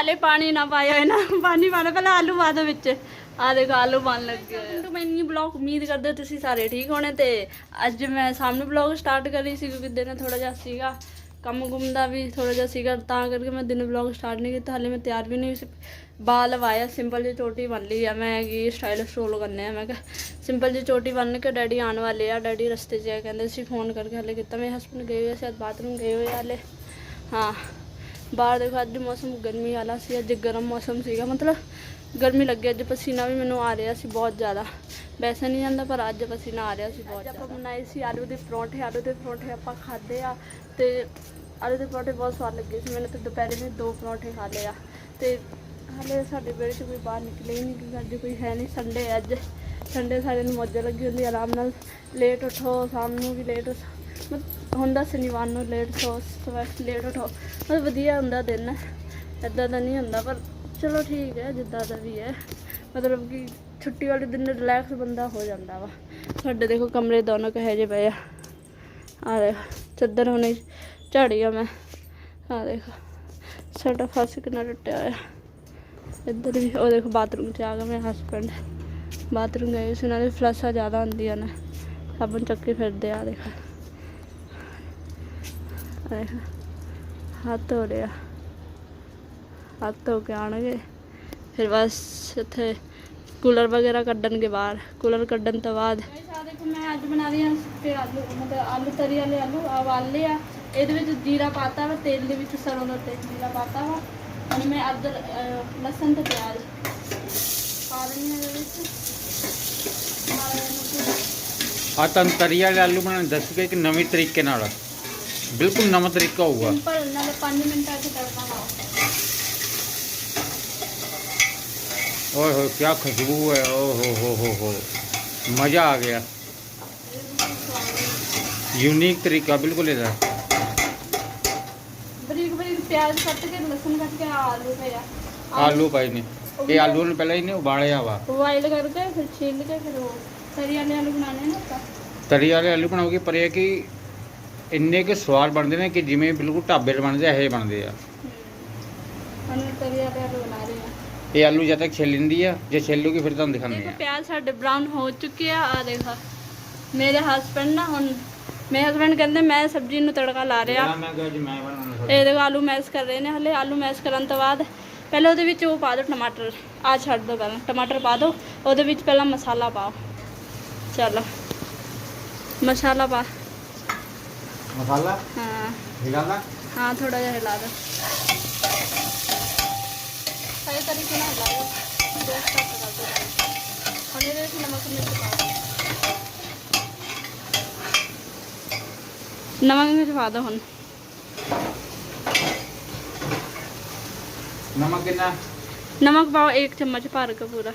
ਹਲੇ ਪਾਣੀ ਨਾ ਪਾਇਓ, ਇਹਨਾਂ ਪਾਣੀ ਪਾਣਾ ਪਹਿਲਾਂ ਆਲੂ ਪਾ ਦਿਓ ਵਿੱਚ। ਆ ਦੇਖੋ, ਆਲੂ ਬਣ ਲੱਗੇ ਹੋਏ ਆ। ਮੈਂ ਇੰਨੀ ਬਲੌਗ ਉਮੀਦ ਕਰਦੇ ਤੁਸੀਂ ਸਾਰੇ ਠੀਕ ਹੋਣੇ ਤੇ ਅੱਜ ਮੈਂ ਸਾਹਮਣੇ ਬਲੌਗ ਸਟਾਰਟ ਕਰੀ ਸੀ ਕਿਉਂਕਿ ਦਿਨ ਥੋੜਾ ਜਿਹਾ ਸੀਗਾ, ਕੰਮ ਕੁੰਮ ਦਾ ਵੀ ਥੋੜਾ ਜਿਹਾ ਸੀਗਾ, ਤਾਂ ਕਰਕੇ ਮੈਂ ਦਿਨ ਬਲੌਗ ਸਟਾਰਟ ਨਹੀਂ ਕੀਤਾ, ਹਲੇ ਮੈਂ ਤਿਆਰ ਵੀ ਨਹੀਂ ਸੀ। ਬਾਲ ਲਵਾਇਆ, ਸਿੰਪਲ ਜਿਹੀ ਚੋਟੀ ਬਣ ਲਈ ਆ, ਮੈਂ ਕੀ ਸਟਾਈਲਿਸ਼ ਰੋਲ ਕਰਨੇ ਆ, ਮੈਂ ਕਿਹਾ ਸਿੰਪਲ ਜਿਹੀ ਚੋਟੀ ਬੰਨ ਕੇ ਡੈਡੀ ਆਉਣ ਵਾਲੇ ਆ, ਡੈਡੀ ਰਸਤੇ 'ਚ ਆ, ਕਹਿੰਦੇ ਸੀ ਫੋਨ ਕਰਕੇ ਹਲੇ ਕੀਤਾ, ਮੇਰੇ ਹਸਬੰਡ ਗਏ ਹੋਏ ਸੀ ਅੱਜ ਬਾਥਰੂਮ ਗਏ ਹੋਏ ਆ ਹਲੇ। ਹਾਂ। ਬਾਹਰ ਦੇਖੋ ਅੱਜ ਮੌਸਮ ਗਰਮੀ ਵਾਲਾ ਸੀ ਅੱਜ ਗਰਮ ਮੌਸਮ ਸੀਗਾ। ਮਤਲਬ ਗਰਮੀ ਲੱਗੀ ਅੱਜ ਪਸੀਨਾ ਵੀ ਮੈਨੂੰ ਆ ਰਿਹਾ ਸੀ ਬਹੁਤ ਜ਼ਿਆਦਾ। ਵੈਸੇ ਨਹੀਂ ਜਾਂਦਾ ਪਰ ਅੱਜ ਪਸੀਨਾ ਆ ਰਿਹਾ ਸੀ ਬਹੁਤ ਜ਼ਿਆਦਾ ਆਪਾਂ ਬਣਾਏ ਸੀ ਆਲੂ ਦੇ ਪਰੌਂਠੇ ਆਲੂ ਦੇ ਪਰੌਂਠੇ ਆਪਾਂ ਖਾਦੇ ਆ ਤੇ ਆਲੂ ਦੇ ਪਰੌਂਠੇ ਬਹੁਤ ਸਵਾਦ ਲੱਗੇ ਸੀ। ਮੈਨੂੰ ਤੇ ਦੁਪਹਿਰੇ ਨੇ ਦੋ ਪਰੌਂਠੇ ਖਾ ਲਏ ਆ। ਤੇ ਹਾਲੇ ਸਾਡੇ ਵਿਹੜੇ 'ਚ ਕੋਈ ਬਾਹਰ ਨਿਕਲੇ ਹੀ ਨਹੀਂ ਕਿਉਂਕਿ ਅੱਜ ਕੋਈ ਹੈ ਨਹੀਂ। ਸੰਡੇ ਅੱਜ। ਸੰਡੇ ਸਾਰਿਆਂ ਨੂੰ ਮੌਜ ਲੱਗੀ ਹੁੰਦੀ ਆਰਾਮ ਨਾਲ ਲੇਟ ਉਠੋ ਸ਼ਾਮ ਨੂੰ ਵੀ ਲੇਟ ਮਤਲਬ ਹੁੰਦਾ ਸ਼ਨੀਵਾਰ ਨੂੰ ਲੇਟ ਸੋ ਸਵੇਰ ਲੇਟ ਉਠੋ ਮਤਲਬ ਵਧੀਆ ਹੁੰਦਾ ਦਿਨ ਇਦਾਂ ਦਾ ਨਹੀਂ ਹੁੰਦਾ, ਪਰ ਚਲੋ ਠੀਕ ਹੈ, ਜਿੱਦਾਂ ਦਾ ਵੀ ਹੈ। ਮਤਲਬ ਕਿ ਛੁੱਟੀ ਵਾਲੇ ਦਿਨ ਰਿਲੈਕਸ ਬੰਦਾ ਹੋ ਜਾਂਦਾ ਵਾ। ਸਾਡੇ ਦੇਖੋ ਕਮਰੇ ਦੋਨੋਂ ਕਹੇ ਜੇ ਪਏ ਆ। ਆ ਦੇਖ, ਚੱਦਰ ਹੁਣੇ ਝਾੜੀ ਆ ਮੈਂ। ਆ ਦੇਖ, ਸਾਡਾ ਫਸ ਕਿੰਨਾ ਟੁੱਟਿਆ ਹੋਇਆ। ਇੱਧਰ ਵੀ, ਉਹ ਦੇਖੋ ਬਾਥਰੂਮ 'ਚ ਆ ਗਿਆ ਮੇਰੇ ਹਸਬੰਡ ਬਾਥਰੂਮ ਗਏ ਸੀ ਉਹਨਾਂ ਦੇ ਫਲਸ਼ਾਂ ਜ਼ਿਆਦਾ ਹੁੰਦੀਆਂ ਨੇ। ਸਾਬਣ ਚੱਕ ਕੇ ਫਿਰਦੇ ਆ ਦੇਖੋ। ਹੱਥ ਧੋ ਰਿਹਾ। ਹੱਥ ਧੋ ਕੇ ਆਉਣਗੇ। ਫਿਰ ਬਸ ਇੱਥੇ ਕੂਲਰ ਵਗੈਰਾ ਕੱਢਣਗੇ ਬਾਹਰ। ਕੂਲਰ ਕੱਢਣ ਤੋਂ ਬਾਅਦ ਦੇਖੋ ਮੈਂ ਅੱਜ ਬਣਾ ਰਹੀ ਹਾਂ ਤੇ ਆਲੂ ਮਤਲਬ ਆਲੂ ਤਰੀ ਵਾਲੇ ਆਲੂ ਉਬਾਲੇ ਆ। ਇਹਦੇ ਵਿੱਚ ਜੀਰਾ ਪਾਤਾ ਵਾ ਤੇਲ ਦੇ ਵਿੱਚ ਸਰੋਂ ਦਾ ਤੇਲ ਜੀਰਾ ਪਾਤਾ ਵਾ। ਹੁਣ ਮੈਂ ਅਦਰ ਲਸਣ ਤੇ ਪਿਆਜ਼ ਪਾ ਦੇਣੀ ਹਾਂ ਇਹਦੇ ਵਿੱਚ। ਆ ਤੁਹਾਨੂੰ ਤਰੀ ਵਾਲੇ ਆਲੂ ਬਣਾਉਣੇ ਦੱਸ ਕੇ ਇੱਕ ਨਵੇਂ ਤਰੀਕੇ ਨਾਲ? ਬਿਲਕੁਲ ਨਵਾਂ ਤਰੀਕਾ ਹੋਊਗਾ ਸਿੰਪਲ ਨਾਲੇ 5 ਮਿੰਟਾਂ 'ਚ ਤੜਕਾ ਲਾਓ ਓਏ ਹੋਏ ਕੀ ਖੁਸ਼ਬੂ ਹੈ ਓ ਹੋ ਹੋ ਹੋ ਹੋ ਮਜ਼ਾ ਆ ਗਿਆ ਯੂਨੀਕ ਤਰੀਕਾ ਬਿਲਕੁਲ ਇਹਦਾ ਬਰੀਕ ਬਰੀਕ ਪਿਆਜ਼ ਕੱਟ ਕੇ ਲਸਣ ਕੱਟ ਕੇ ਆਲੂ ਪਿਆ ਆਲੂ ਪਾਏ ਨੇ ਇਹ ਆਲੂ ਨੂੰ ਪਹਿਲਾਂ ਇਹਨੇ ਉਬਾਲਿਆ ਵਾ ਬੋਇਲ ਕਰਕੇ ਫਿਰ ਛਿੱਲ ਕੇ ਫਿਰ ਉਹ ਤਰੀ ਵਾਲੇ ਆਲੂ ਬਣਾਉਣੇ ਇੰਨੇ ਕਿ ਸਵਾਦ ਬਣਦੇ ਨੇ ਕਿ ਜਿਵੇਂ ਬਿਲਕੁਲ ਢਾਬੇ 'ਤੇ ਬਣਦੇ ਆ ਇਹ ਬਣਦੇ ਆ। ਇਹ ਆਲੂ ਜਦ ਤੱਕ ਛਿੱਲ ਲੈਂਦੀ ਆ ਜੇ ਛਿੱਲੂਗੀ ਫਿਰ ਤੁਹਾਨੂੰ ਦਿਖਾਉਂਦੇ ਦੇਖੋ ਆ। ਪਿਆਜ਼ ਸਾਡੇ ਬ੍ਰਾਊਨ ਹੋ ਚੁੱਕੇ ਆ ਆ ਦੇਖੋ। ਮੇਰੇ ਹਸਬੰਡ ਨਾ ਹੁਣ ਮੇਰੇ ਹਸਬੰਡ ਕਹਿੰਦੇ ਮੈਂ ਸਬਜ਼ੀ ਨੂੰ ਤੜਕਾ ਲਾ ਰਿਹਾ। ਮੈਂ ਕਿਹਾ ਜੀ ਮੈਂ ਬਣਾਉਣਾ ਇਹ ਦੇਖੋ ਆਲੂ ਮੈਸ਼ ਕਰ ਰਹੇ ਨੇ ਹਲੇ। ਆਲੂ ਮੈਸ਼ ਕਰਨ ਤੋਂ ਬਾਅਦ ਪਹਿਲਾਂ ਉਹਦੇ ਵਿੱਚ ਉਹ ਪਾ ਦਿਓ ਟਮਾਟਰ। ਆ ਛੱਡ ਦਿਓ ਪਹਿਲਾਂ ਟਮਾਟਰ ਪਾ ਦਿਓ। ਉਹਦੇ ਵਿੱਚ ਪਹਿਲਾਂ ਮਸਾਲਾ ਪਾਓ। ਚਲੋ। ਮਸਾਲਾ ਪਾ। ਮਸਾਲਾ ਹਾਂ ਹਿਲਾਣਾ ਹਾਂ ਥੋੜਾ ਜਿਹਾ ਹਿਲਾ ਦਿਓ ਸਹੀ ਤਰੀਕੇ ਨਾਲ ਹਿਲਾ ਦਿਓ ਗੈਸ ਘੱਟ ਕਰ ਦਿਓ ਹੁਣ ਇਹਦੇ ਵਿੱਚ ਨਮਕ ਮਿਰਚ ਪਾ ਦਿਓ ਨਮਕ ਮਿਰਚ ਪਾ ਦਿਓ ਹੁਣ ਨਮਕ ਕਿੰਨਾ नमक पाओ एक चम्मच भर का पूरा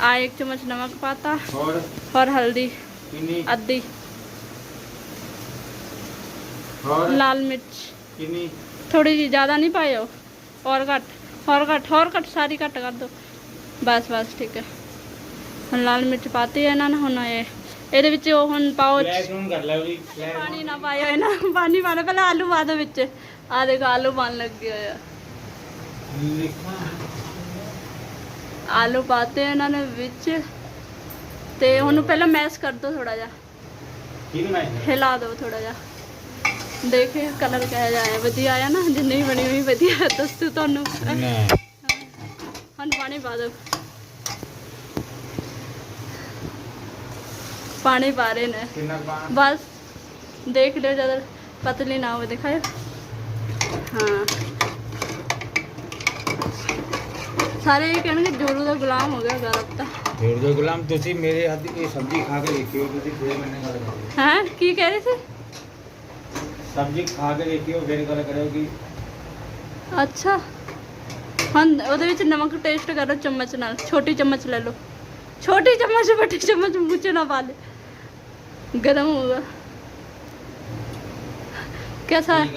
आ एक चम्मच नमक पाता ਹੋਰ और हल्दी ਕਿੰਨੀ? ਅੱਧੀ। ਹੋਰ? ਲਾਲ ਮਿਰਚ। ਕਿੰਨੀ? ਥੋੜੀ ਜੀ ਜ਼ਿਆਦਾ ਨਹੀਂ ਪਾਇਓ। ਔਰ ਘੱਟ ਹੋਰ ਘੱਟ ਹੋਰ ਘੱਟ ਸਾਰੀ ਘੱਟ ਕਰ ਦਿਓ। ਬਸ ਬਸ ਠੀਕ ਹੈ। ਹੁਣ ਲਾਲ ਮਿਰਚ ਪਾਤੀ ਹੈ ਇਹਨਾਂ ਹੁਣ ਇਹ ਇਹਦੇ ਵਿੱਚ ਉਹ ਹੁਣ ਪਾਓ। ਲਓ ਪਾਣੀ ਨਾ ਪਾਇਓ ਇਹਨਾਂ ਪਾਣੀ ਪਾਣਾ ਪਹਿਲਾਂ ਆਲੂ ਪਾ ਦੋ ਵਿੱਚ। ਆ ਦੇਖੋ ਆਲੂ ਪਾਣ ਲੱਗੇ ਹੋਇਆ ਆਲੂ ਪਾਤੇ ਇਹਨਾਂ ਨੇ ਵਿੱਚ। ਤੇ ਉਹਨੂੰ ਪਹਿਲਾਂ ਮੈਸ਼ ਕਰ ਦੋ ਥੋੜਾ ਜਿਹਾ। ਕਿਹਨੂੰ ਮੈਂ ਹਿਲਾ ਦਿਓ ਥੋੜਾ ਜਿਹਾ। ਦੇਖੇ ਕਲਰ ਕਿਹੋ ਜਿਹਾ ਆਇਆ। ਵਧੀਆ ਆਇਆ ਨਾ? ਜਿੰਨੀ ਵੀ ਬਣੀ ਹੋਈ ਵਧੀਆ ਦੱਸੂ ਤੁਹਾਨੂੰ। ਹੁਣ ਪਾਣੀ ਪਾ ਦਿਓ ਪਾਣੀ ਪਾ ਰਹੇ ਨੇ। ਕਿੰਨਾ ਬਸ। ਦੇਖ ਲਿਓ ਜਦ ਪਤਲੀ ਨਾ ਹੋਵੇ ਦਿਖਾਓ ਹਾਂ। ਸਾਰੇ ਇਹ ਕਹਿਣਗੇ ਜੋਰੂ ਦਾ ਗੁਲਾਮ ਹੋ ਗਿਆ ਗਰਬ ਤਾਂ। ਫੇਰ ਜੋ ਗੁਲਾਮ ਤੁਸੀਂ ਮੇਰੇ ਹੱਥ ਇਹ ਸਬਜ਼ੀ ਖਾ ਕੇ ਦੇਖਿਓ ਤੁਸੀਂ ਫੇਰ ਮੈਨੂੰ ਗੱਲ ਕਰਿਓ ਹਾਂ ਕੀ ਕਹਿ ਰਹੇ ਸੀ? ਸਬਜ਼ੀ ਖਾ ਕੇ ਦੇਖਿਓ ਫੇਰ ਗੱਲ ਕਰਿਓ ਕਿ ਅੱਛਾ। ਹੁਣ ਉਹਦੇ ਵਿੱਚ ਨਮਕ ਟੇਸਟ ਕਰੋ ਚਮਚ ਨਾਲ ਛੋਟੀ ਚਮਚ ਲੈ ਲਓ। ਛੋਟੀ ਚਮਚ ਵੱਡੀ ਚਮਚ ਮੂੰਹ ਨਾ ਪਾ ਲੈ ਗਰਮ ਹੋਊਗਾ। ਕਿਆ ਠੀਕ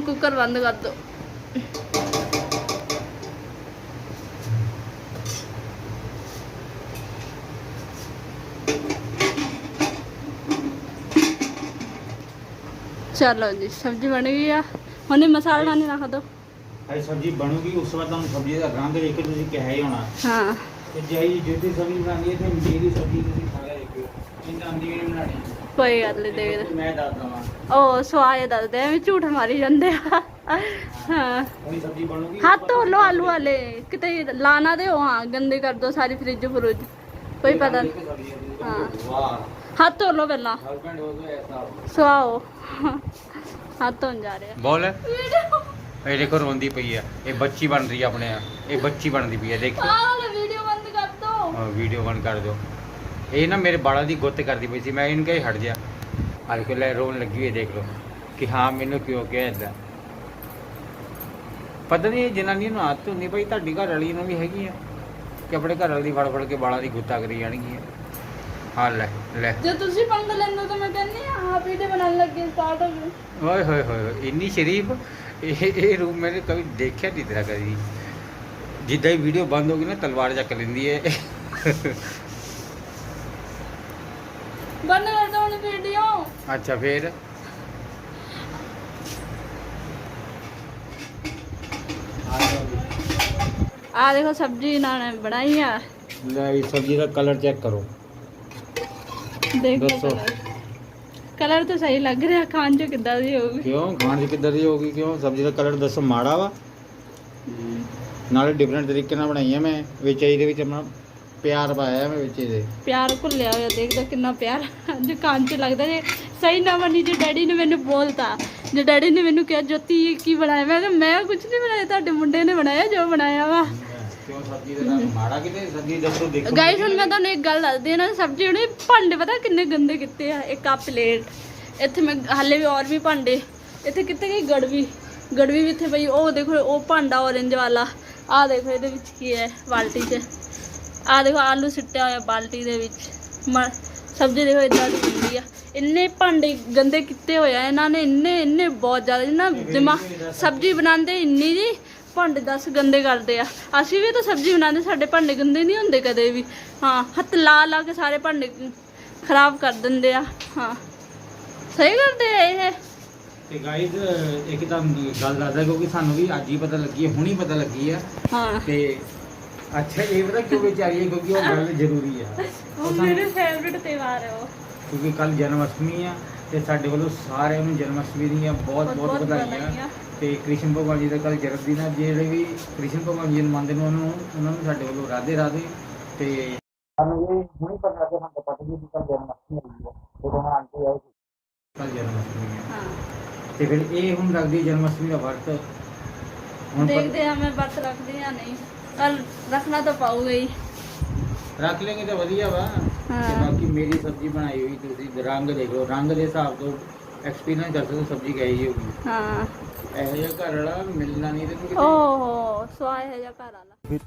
ਕੁੱਕਰ ਬੰਦ ਕਰ ਦੋ। ਚਲੋ ਜੀ ਸਬਜ਼ੀ ਬਣ ਗਈ ਆ। ਹੁਣੇ ਮਸਾਲਾ ਨਹੀਂ ਰੱਖ ਦੋ ਇਹ ਸਬਜ਼ੀ ਬਣੂਗੀ ਉਸ ਬਾਅਦ ਤੁਹਾਨੂੰ ਸਬਜ਼ੀ ਦਾ ਰੰਗ ਦੇਖ ਕੇ ਤੁਸੀਂ ਕਿਹਾ ਹੀ ਹੋਣਾ। ਹਾਂ। ਤੇ ਜਾਈ ਜਿਹੜੀ ਸਬਜ਼ੀ ਬਣਾਉਣੀ ਹੈ ਤੇ ਮੇਰੀ ਸਬਜ਼ੀ ਤੁਸੀਂ ਖਾ ਕੇ ਦੇਖਿਓ। ਇਹਨਾਂ ਵੀ ਨਹੀਂ ਬਣਾਣੀ ਕੋਈ ਗੱਲ ਨਹੀਂ ਦੇਖਦੇ। ਮੈਂ ਦੱਸ ਦਵਾਂ। ਉਹ ਸਵਾਏ ਦੱਸਦੇ ਐਵੇਂ ਝੂਠ ਮਾਰੀ ਜਾਂਦੇ ਆ। ਹਾਂ। ਉਹਦੀ ਸਬਜ਼ੀ ਬਣੂਗੀ ਹੱਥ ਧੋ ਆਲੂ ਵਾਲੇ। ਕਿਤੇ ਲਾਣਾ ਦੇ ਹਾਂ ਗੰਦੇ ਕਰ ਦੋ ਸਾਰੀ ਫ੍ਰਿਜ ਫਰੂਜ ਕੋਈ ਪਤਾ ਨਹੀਂ ਹਾਂ। ਵਾਹ। ਹੱਥ ਧੋ ਲਓ ਪਹਿਲਾਂ। ਹਸਬੰਡ ਹੋ ਗਿਆ ਐਸਾ ਸਵਾਓ ਹੱਥ ਧੋਣ ਜਾ ਰਿਹਾ ਬੋਲ। ਇਹ ਦੇਖੋ ਰੋਂਦੀ ਪਈ ਆ। ਇਹ ਬੱਚੀ ਬਣ ਰਹੀ ਆ ਆਪਣੇ ਇਹ ਬੱਚੀ ਬਣਦੀ ਪਈ ਆ ਦੇਖੋ ਆਹ ਵੀਡੀਓ ਬੰਦ ਕਰ ਦੋ। ਵੀਡੀਓ ਬੰਦ ਕਰ ਦਿਓ। ਇਹ ਨਾ ਮੇਰੇ ਬਾਲਾਂ ਦੀ ਗੁੱਤ ਕਰਦੀ ਪਈ ਸੀ। ਮੈਂ ਇਹਨੂੰ ਕਹੀ ਹਟ ਜਾ। ਅੱਜ ਕੋਲ ਲੈ ਰੋਣ ਲੱਗੀ ਹੋਈ ਦੇਖ ਲਓ। ਕਿ ਹਾਂ ਮੈਨੂੰ ਕਿਉਂ ਕਿਹਾ ਏਦਾਂ? ਪਤਾ ਨਹੀਂ ਇਹ ਜਨਾਨੀ ਨੂੰ ਆਦਤ ਹੁੰਦੀ ਪਈ ਤੁਹਾਡੀ ਘਰ ਵਾਲੀ ਨੂੰ ਵੀ ਹੈਗੀ ਆ। ਕਿ ਆਪਣੇ ਘਰ ਵਾਲੀ ਫੜ ਫੜ ਕੇ ਬਾਲਾਂ ਦੀ ਗੁੱਤਾ ਕਰੀ ਜਾਣਗੀਆਂ ਹਾਂ ਲੈ ਲੈ। ਜੇ ਤੁਸੀਂ ਪੰਗ ਲੈਂਦੇ ਹੋ ਤਾਂ ਮੈਂ ਕਹਿੰਨੀ ਆ ਆਪ ਵੀਡੀਓ ਬਣਾਉਣ ਲੱਗੇ ਸਟਾਰਟ ਹੋ ਗਈ ਓਏ ਹੋਏ ਹੋਏ ਹੋਏ, ਇੰਨੀ ਸ਼ਰੀਫ? ਇਹ ਇਹ ਰੂਮ ਮੈंने ਕभी ਦੇਖਿਆ ਨਹੀਂ ਤੇਰਾ ਕਦੀ। ਜਿੱਦਾਂ ਹੀ ਵੀਡੀਓ ਬੰਦ ਹੋ ਗਈ ਨਾ ਤਲਵਾਰ ਚੱਕ ਲੈਂਦੀ ਹੈ ਬੰਦ ਕਰ ਦੋ ਹੁਣ ਵੀਡੀਓ ਅੱਛਾ ਫੇਰ? ਆ ਦੇਖੋ ਸਬਜ਼ੀ ਇਹਨਾਂ ਨੇ ਬਣਾਈ ਆ। ਲੈ ਸਬਜ਼ੀ ਦਾ ਕਲਰ ਚੈੱਕ ਕਰੋ। ਦੇਖ ਲਓ ਦੱਸੋ। ਕਲਰ। ਤਾਂ ਸਹੀ ਲੱਗ ਰਿਹਾ ਖਾਣ ਚ ਕਿੱਦਾਂ ਦੀ ਹੋਊਗੀ? ਕਿਉਂ? ਖਾਣ ਚ ਕਿੱਦਾਂ ਦੀ ਹੋਊਗੀ ਕਿਉਂ? ਸਬਜ਼ੀ ਦਾ ਕਲਰ ਦੱਸੋ ਮਾੜਾ ਵਾ। ਨਾਲੇ ਡਿਫਰੈਂਟ ਤਰੀਕੇ ਨਾਲ ਬਣਾਈ ਹੈ ਮੈਂ। ਵਿੱਚ ਇਹਦੇ ਵਿੱਚ ਆਪਣਾ ਪਿਆਰ ਪਾਇਆ ਮੈਂ ਵਿੱਚ ਇਹਦੇ ਪਿਆਰ ਭੁੱਲਿਆ ਹੋਇਆ ਦੇਖਦਾ ਕਿੰਨਾ ਪਿਆਰ। ਜੋ ਕੰਨ ਚ ਲੱਗਦਾ ਜੇ ਸਹੀ ਨਾ ਬਣੀ ਜੇ ਡੈਡੀ ਨੇ ਮੈਨੂੰ ਬੋਲਤਾ ਜੇ ਡੈਡੀ ਨੇ ਮੈਨੂੰ ਕਿਹਾ ਜੋਤੀ ਕੀ ਬਣਾਇਆ? ਮੈਂ ਕਿਹਾ ਮੈਂ ਕੁਝ ਨਹੀਂ ਬਣਾਇਆ ਤੁਹਾਡੇ ਮੁੰਡੇ ਨੇ ਬਣਾਇਆ ਜੋ ਬਣਾਇਆ ਵਾ। ਕਿਉਂ ਸਬਜ਼ੀ ਦਾ ਰੰਗ ਮਾੜਾ ਕਿਤੇ ਸਬਜ਼ੀ ਦੱਸੋ, ਦੇਖੋ। ਗਾਈਸ ਹੁਣ ਮੈਂ ਤੁਹਾਨੂੰ ਇੱਕ ਗੱਲ ਦੱਸਦੀ ਹਾਂ ਨਾ ਸਬਜ਼ੀ ਉਹਨੇ ਭਾਂਡੇ ਪਤਾ ਕਿੰਨੇ ਗੰਦੇ ਕੀਤੇ ਆ, ਇੱਕ ਆ ਪਲੇਟ, ਇੱਥੇ ਮੈਂ ਹਾਲੇ ਵੀ ਔਰ ਵੀ ਭਾਂਡੇ, ਇੱਥੇ ਕਿੱਥੇ ਗਈ ਗੜਵੀ ਗੜਵੀ ਵੀ ਇੱਥੇ ਪਈ, ਉਹ ਦੇਖੋ, ਉਹ ਭਾਂਡਾ orange ਵਾਲਾ, ਆਹ ਦੇਖੋ ਇਹਦੇ ਵਿੱਚ ਕੀ ਹੈ, ਬਾਲਟੀ 'ਚ, ਆਹ ਦੇਖੋ, ਆਲੂ ਸਿੱਟਿਆ ਹੋਇਆ ਬਾਲਟੀ ਦੇ ਵਿੱਚ, ਮ- ਸਬਜ਼ੀ ਦੇਖੋ ਇਦਾਂ ਦੀ ਹੁੰਦੀ ਆ, ਇੰਨੇ ਭਾਂਡੇ ਗੰਦੇ ਕੀਤੇ ਹੋਏ ਆ, ਇਹਨਾਂ ਨੇ ਇੰਨੇ ਇੰਨੇ ਬਹੁਤ ਜ਼ਿਆਦਾ ਨਾ ਦਿਮਾ ਸਬਜ਼ੀ ਬਣਾਉਂਦੇ ਇੰਨੀ ਜੀ ਭਾਂਡੇ ਦਸ ਗੰਦੇ ਕਰਦੇ ਆ। ਅਸੀਂ ਵੀ ਤਾਂ ਸਬਜ਼ੀ ਬਣਾਉਂਦੇ ਸਾਡੇ ਭਾਂਡੇ ਗੰਦੇ ਨਹੀਂ ਹੁੰਦੇ ਕਦੇ ਵੀ। ਹਾਂ ਹੱਥ ਲਾ ਲਾ ਕੇ ਸਾਰੇ ਭਾਂਡੇ ਖਰਾਬ ਕਰ ਦਿੰਦੇ ਆ। ਹਾਂ। ਸਹੀ ਕਰਦੇ ਆ ਇਹ। ਤੇ ਗਾਈਜ਼ ਇੱਕ ਤਾਂ ਗੱਲ ਦੱਸਦਾ ਕਿਉਂਕਿ ਸਾਨੂੰ ਵੀ ਅੱਜ ਹੀ ਪਤਾ ਲੱਗੀ ਹੈ ਹੁਣੀ ਪਤਾ ਲੱਗੀ ਆ ਹਾਂ। ਤੇ ਅੱਛਾ ਇਹ ਪਤਾ ਕਿਉਂ ਵਿਚਾਰੀ ਹੈ? ਕਿਉਂਕਿ ਉਹ ਗੱਲ ਜ਼ਰੂਰੀ ਆ ਉਹ ਮੇਰੇ ਫੇਵਰਿਟ ਤਿਉਹਾਰ ਹੈ ਉਹ। ਕਿਉਂਕਿ ਕੱਲ ਜਨਮ ਅਸ਼ਟਮੀ ਆ ਤੇ ਸਾਡੇ ਵੱਲੋਂ ਸਾਰਿਆਂ ਨੂੰ ਜਨਮ ਅਸ਼ਟਮੀ ਦੀਆਂ ਬਹੁਤ ਬਹੁਤ ਵਧਾਈਆਂ। ਤੇ ਕ੍ਰਿਸ਼ਨ ਭਗਵਾਨ ਜੀ ਦਾ ਕੱਲ ਜਨਮ ਦਿਨ ਆ। ਜਿਹੜੇ ਵੀ ਕ੍ਰਿਸ਼ਨ ਭਗਵਾਨ ਜੀ ਨੂੰ ਮੰਨਦੇ ਨੇ ਉਹਨਾਂ ਨੂੰ ਉਹਨਾਂ ਨੂੰ ਸਾਡੇ ਵੱਲੋਂ ਰਾਧੇ ਰਾਧੇ ਤੇ ਸਾਨੂੰ ਇਹ ਹੁਣੀ ਪਤਾ ਲੱਗਿਆ ਸਾਨੂੰ ਪਤਾ ਨਹੀਂ ਕਿ ਕੱਲ ਜਨਮ ਅਸ਼ਟਮੀ ਹੈਗੀ ਆ ਜਦੋਂ ਮੈਂ ਆਂਟੀ ਆਈ ਸੀ। ਕੱਲ ਜਨਮ ਅਸ਼ਟਮੀ ਆ ਹਾਂ। ਤੇ ਫਿਰ ਇਹ ਹੁਣ ਰੱਖਦੀ ਜਨਮ ਅਸ਼ਟਮੀ ਦਾ ਵਰਤ। ਹੁਣ ਦੇਖਦੇ ਆ ਮੈਂ ਵਰਤ ਰੱਖਦੀ ਆ ਨਹੀਂ। ਕੱਲ ਰੱਖਣਾ ਤਾਂ ਪਾਊਗਾ ਹੀ। ਰੱਖ ਲੈਂਗੇ ਤਾਂ ਵਧੀਆ ਵਾ। ਤੇ ਹਾਂ। ਬਾਕੀ ਮੇਰੀ ਸਬਜ਼ੀ ਬਣਾਈ ਹੋਈ ਤੁਸੀਂ ਰੰਗ ਦੇਖ ਰੰਗ ਦੇ ਹਿਸਾਬ ਤੋਂ ਐਕਸਪੀਰੀਅੰਸ ਕਰ ਸਕਦੇ ਹੋ ਸਬਜ਼ੀ ਕਹੀ ਜੀ ਹੋਊਗੀ। ਹਾਂ। ਇਹੋ ਜਿਹਾ ਘਰ ਵਾਲਾ ਮਿਲਣਾ ਨਹੀਂ ਤੈਨੂੰ ਕਿਤੇ। ਓਹੋ ਸਵਾਏ ਹੈ ਜਾਂ ਘਰ ਵਾਲਾ।